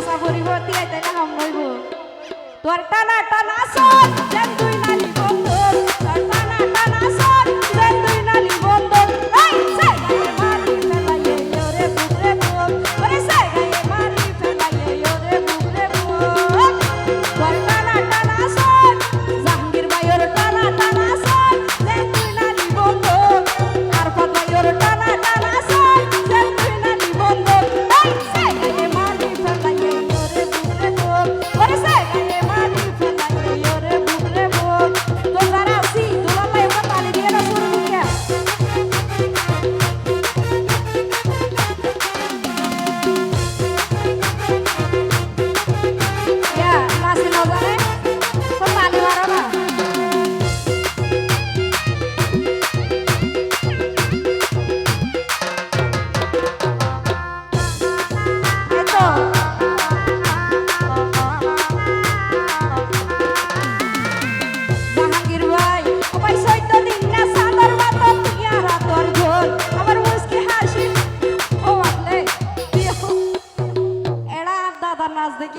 আশা করিব তিয়াই তাইলে হাম হইব তোর টানা টানা সব যেন তুই নালি বন্ধ তোর টানা টানা সব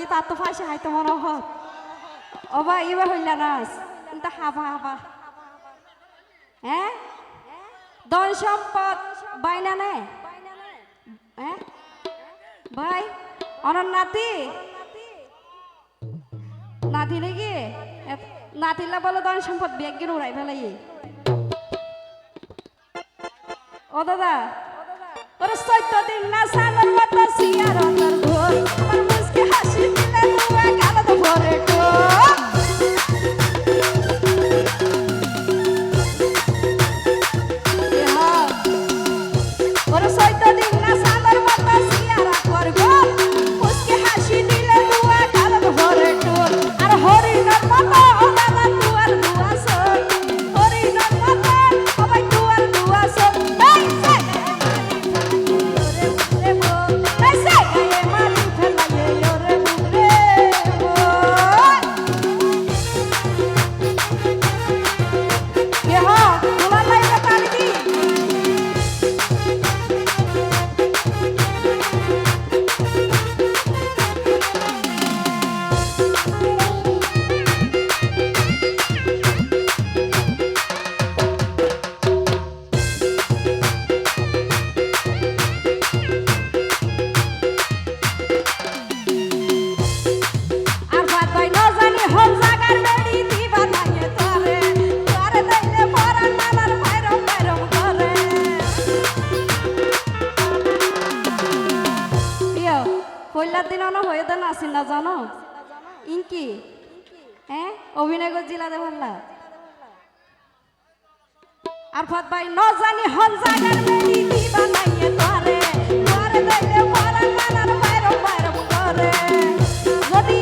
কি তার তো ফাঁসি হাইতে মনে হত অবা এবার হইল নাস তা হাবা হাবা হ্যাঁ ধন সম্পদ বাইনা নে হ্যাঁ ভাই অনন নাতি নাতি নাকি নাতিলা বলে ধন সম্পদ ব্যাগের উড়াই ফেলাই ও দাদা ওর সত্য দিন না সাগর মতো সিয়ার অন্তর ভোর হাসি দিলে কালো ভরে টো ইঙ্কি হ্যাঁ অভিনয় জিলাতে ভাল্লা। আর ফত ভাই, ন জানি হন জাগার মেলি দিবা নাইয়ে তোরে তোরে দইলে মরার করে। যদি